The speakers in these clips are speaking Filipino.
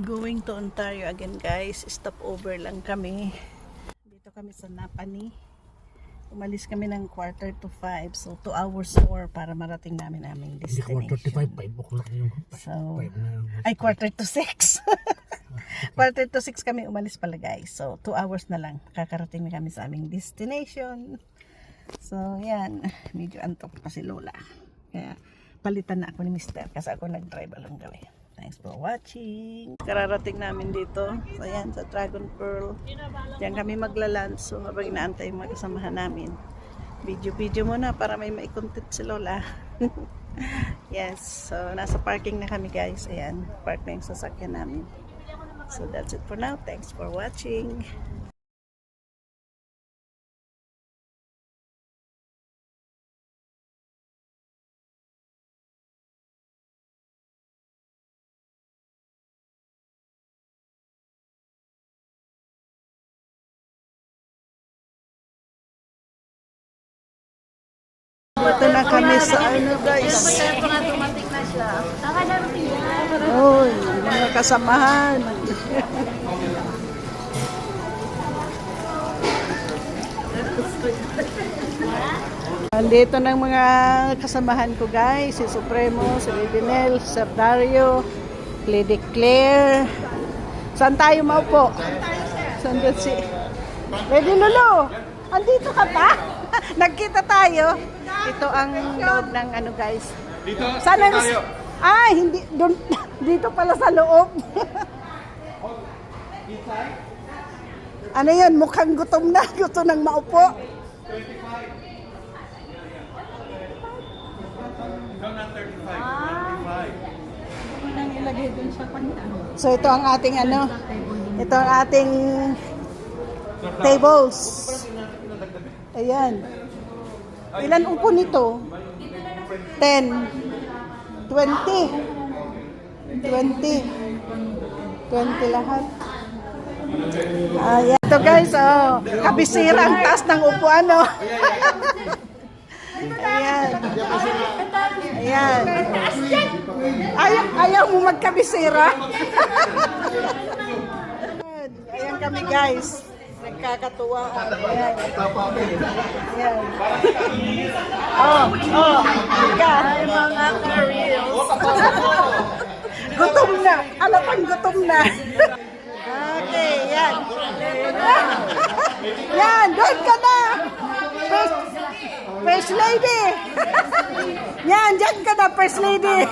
Going to Ontario again guys. Stop over lang kami. Dito kami sa Napani. Umalis kami ng quarter to 5. So 2 hours more para marating namin aming destination. 35, 5 o'clock yung So, 5 na. ay quarter to 6. quarter to 6 kami umalis pala guys. So 2 hours na lang. Kakarating na kami sa aming destination. So yan. Medyo antok pa si Lola. Kaya palitan na ako ni Mister kasi ako nag-drive along the way. Thanks for watching. Kararating namin dito. So yan, sa Dragon Pearl. Diyan kami magla-lunch. So habang inaantay yung mga kasamahan namin. Video-video muna para may maikontent si Lola. yes, so nasa parking na kami guys. Ayan, park na yung sasakyan namin. So that's it for now. Thanks for watching. Ito na kami sa ano guys. Oy, mga kasamahan. Andito ng mga kasamahan ko guys, si Supremo, si Lidinel, si Sir Dario, Lady Claire. Saan tayo maupo? Saan doon si... Lady Lulu, andito ka pa? Nagkita tayo. Ito ang loob ng ano guys. Dito, Sana tayo. Ah, hindi doon dito pala sa loob. ano 'yan? Mukhang gutom na, gusto nang maupo. No, not 35. 25. So ito ang ating ano, ito ang ating tables. Ayan. Ilan upo nito? 10. 20. 20. 20 lahat. Ayan. Ito guys, oh, kabisira ang taas ng upuan, oh. Ayan. Ayan. Ayaw, ayaw mo magkabisira. Ayan kami guys. Nagkakatuwa. Ayan. Ayan. Oh, oh. Ika. mga ka-reels. gutom na. Alam pang gutom na. okay, yan. yan, doon ka na. First, first lady. Yan, dyan ka na, first lady.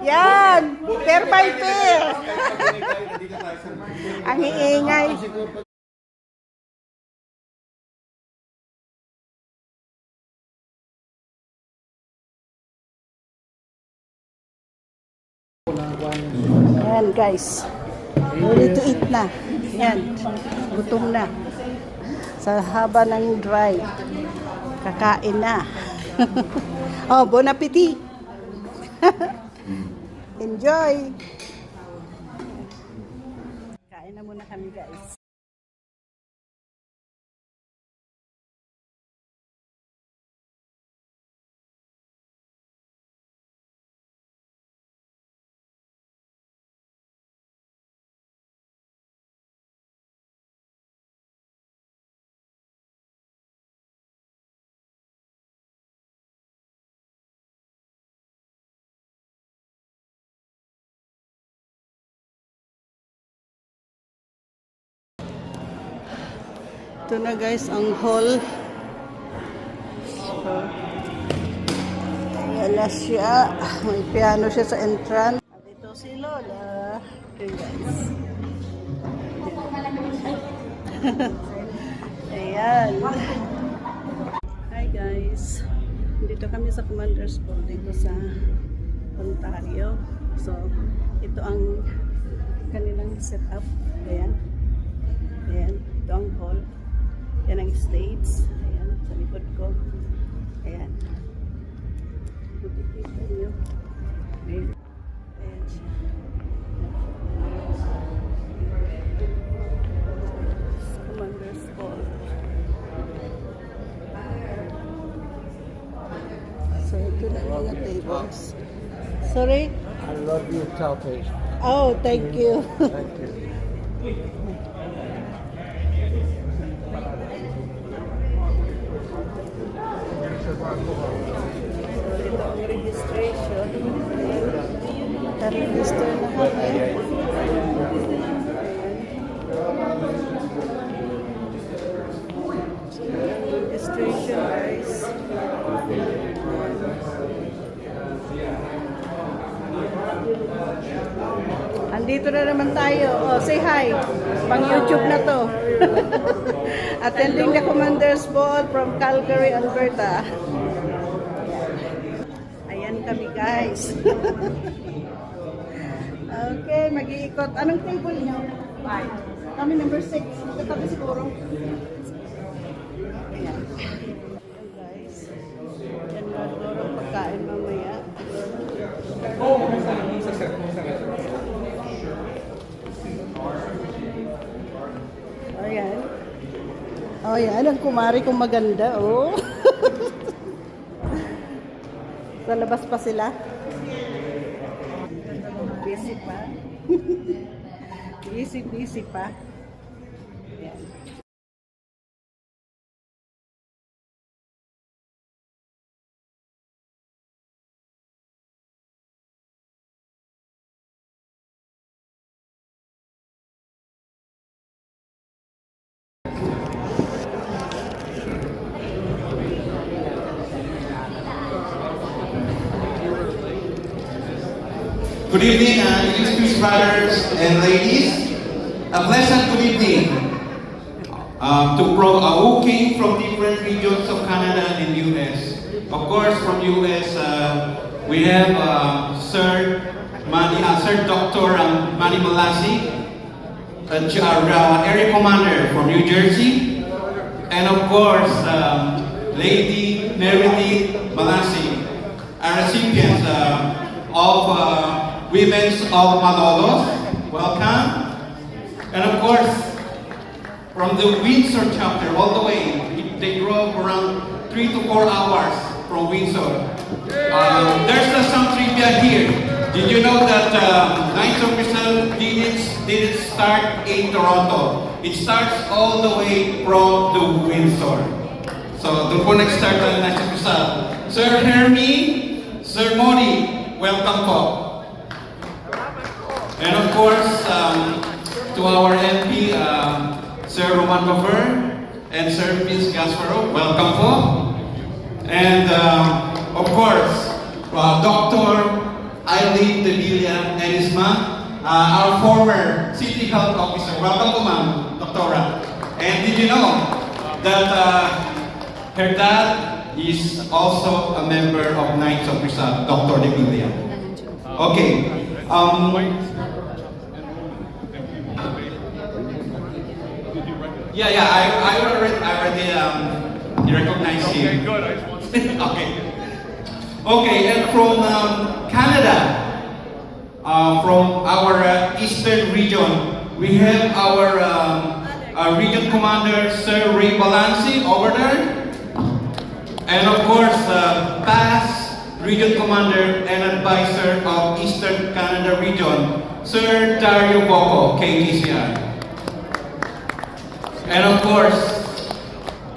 yan, pair by pair. Ang iingay. Guys. Ready to eat na. Yan. Gutom na. Sa haba ng drive. Kakain na. oh, bon appetit. Enjoy. Kain na muna kami guys. Ito na guys ang hall. So, ayan na siya. May piano siya sa entrance. At ito si Lola. Okay guys. ayan. Hi guys. Dito kami sa Commander's Pool dito sa Ontario. So, ito ang kanilang setup. Ayan. Ayan. Ito ang hall. Yan ang stage. Ayan, sa likod ko. Ayan. Makikita niyo. Ayan. Ayan siya. Commander's Hall. So, ito na mga tables. Sorry? I love you, Southeast. Oh, thank you. Ito Nakaregister na kami. Andito na naman tayo. Oh, say hi. Pang YouTube na to. Attending the Commander's Ball from Calgary, Alberta. Ayan kami guys. mag-iikot. Anong table niyo? Five. Kami number six. Magkatabi siguro. Ayan. Ayan guys. Yan na siguro ang pagkain mamaya. Ayan. Oh, yan. Ang kumari kong maganda. Oh. Sa labas pa sila. Busy pa. Busy pa. Ayan. Good evening, uh, illustrious brothers and ladies. A pleasant good evening uh, to pro uh, who came from different regions of Canada and US. Of course, from US, uh, we have uh, Sir Manny, uh, Sir Dr. Um, Manny Malasi, uh, our uh, area commander from New Jersey, and of course, um, Lady Meredith Malasi, our recipients uh, of uh, Women's of Malolos. Welcome. And of course, from the Windsor chapter all the way, they drove around three to four hours from Windsor. Uh, there's uh, some trivia here. Did you know that um, Knights of Crystal didn't, start in Toronto? It starts all the way from the Windsor. So, doon po nag-start Knights of Crystal. Sir Hermie, Sir Modi, welcome po. And of course, um, to our MP, um, Sir Roman Bafer and Sir Vince Gasparo, welcome po. And um, of course, uh, Dr. Eileen De Villa Enisma, uh, our former City Health Officer. Welcome po, ma'am, Doctora. And did you know that uh, her dad is also a member of Knights of Rizal, Dr. De Villa? Okay. Um, Yeah, yeah, I, I already, I already um, recognize him. good. I just want to okay. Okay, and from um, Canada, uh, from our uh, eastern region, we have our um, uh, region commander, Sir Ray Balanci, over there. And of course, uh, past region commander and advisor of Eastern Canada region, Sir Dario Boko, KGCR. And of course,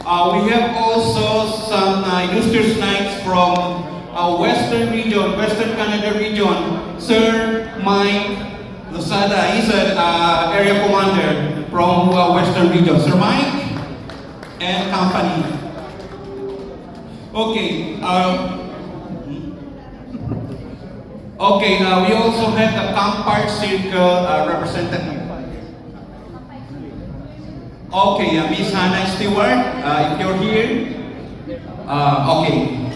uh, we have also some uh, knights from uh, Western region, Western Canada region. Sir Mike Losada, he's an uh, area commander from uh, Western region. Sir Mike and company. Okay. Uh, okay. Uh, we also have the Campart Circle representative. Okay, uh, Miss Hannah Stewart, uh, if you're here. Uh, okay.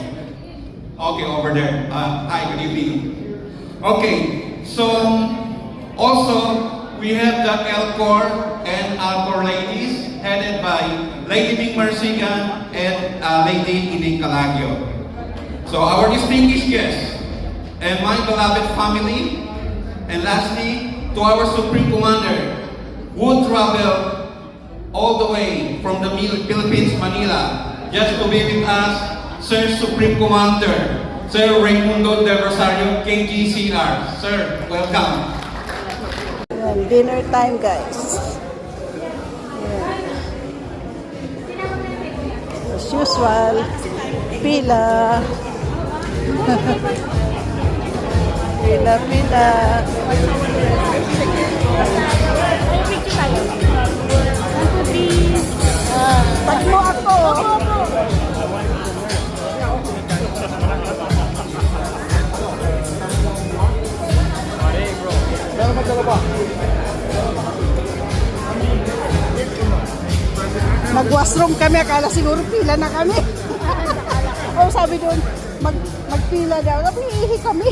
Okay, over there. Uh, hi, good evening. Okay, so also we have the Elcor and Alcor ladies headed by Lady Bing Marsigan and uh, Lady Ining Calagio. So our distinguished guests and my beloved family, and lastly, to our Supreme Commander, would travel all the way from the Philippines, Manila, just to be with us, Sir Supreme Commander, Sir Raimundo de Rosario, KGCR. Sir, welcome. Dinner time guys. Yan. As usual, pila. pila, pila. Akala siguro pila na kami. o sabi doon, mag, magpila daw. Sabi, ihi kami.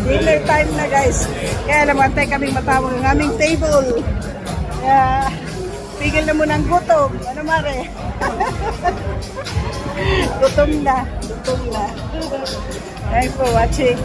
Dinner time na guys. Kaya namantay kaming matawag ang aming table. Kaya pigil na muna ang gutom. Ano mare? gutom na. Gutom na. Thanks for watching.